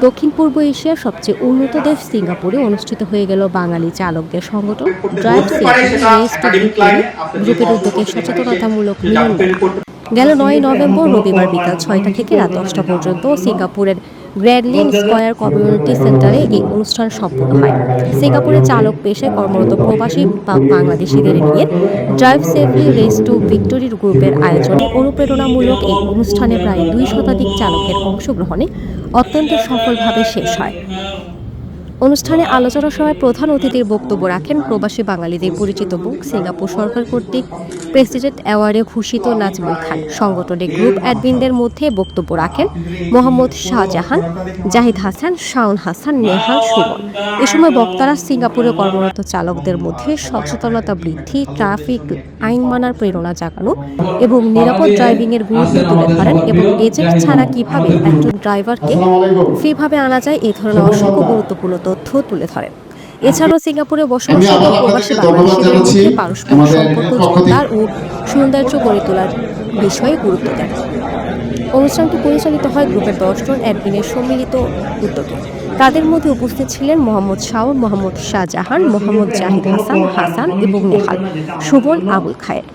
দক্ষিণ পূর্ব এশিয়ার সবচেয়ে উন্নত দেশ সিঙ্গাপুরে অনুষ্ঠিত হয়ে গেল বাঙালি চালকদের সংগঠন ড্রাইভ গ্রুপের উদ্যোগে সচেতনতামূলক মিলন মেলা। গেল নয় নভেম্বর রবিবার বিকাল ছয়টা থেকে রাত দশটা পর্যন্ত সিঙ্গাপুরের গ্র্যাডলিন স্কয়ার কমিউনিটি সেন্টারে এই অনুষ্ঠান সম্পন্ন হয়। সিঙ্গাপুরে চালক পেশায় কর্মরত প্রবাসী বা বাংলাদেশিদের নিয়ে ড্রাইভ সেফলি রেস টু ভিক্টোরির গ্রুপের আয়োজনে। অনুপ্রেরণামূলক এই অনুষ্ঠানে প্রায় দুই শতাধিক চালকের অংশগ্রহণে অত্যন্ত সফলভাবে শেষ হয়। অনুষ্ঠানে আলোচনা সভায় প্রধান অতিথির বক্তব্য রাখেন প্রবাসী বাঙালিদের পরিচিত মুখ সিঙ্গাপুর সরকার কর্তৃক প্রেসিডেন্ট অ্যাওয়ার্ডে ভূষিত নাজমুল খান। সংগঠনের গ্রুপ অ্যাডমিনদের মধ্যে বক্তব্য রাখেন মোহাম্মদ শাহজাহান, জাহিদ হাসান, শাওন হাসান, নেহাল সুমন। এ সময় বক্তারা সিঙ্গাপুরে কর্মরত চালকদের মধ্যে সচেতনতা বৃদ্ধি, ট্রাফিক আইন মানার প্রেরণা জাগানো এবং নিরাপদ ড্রাইভিংয়ের গুরুত্ব তুলে ধরেন এবং এজেন্ট ছাড়া কীভাবে একজন ড্রাইভারকে ফ্রিভাবে আনা যায় এ ধরনের অসংখ্য গুরুত্বপূর্ণ তথ্য তুলে ধরেন। এছাড়াও সিঙ্গাপুরে বসবাসরত প্রবাসী বাংলাদেশিদের মধ্যে পারস্পরিক সম্পর্ক জোরদার ও সৌন্দর্য গড়ে তোলার বিষয়ে গুরুত্ব দেন। অনুষ্ঠানটি পরিচালিত হয় গ্রুপের দশজন অ্যাডমিনের সম্মিলিত উদ্যোগে। তাদের মধ্যে উপস্থিত ছিলেন মোহাম্মদ শাহ মোহাম্মদ শাহজাহান মোহাম্মদ জাহিদ হাসান হাসান এবং নেহাল সুবন আবুল খায়ের।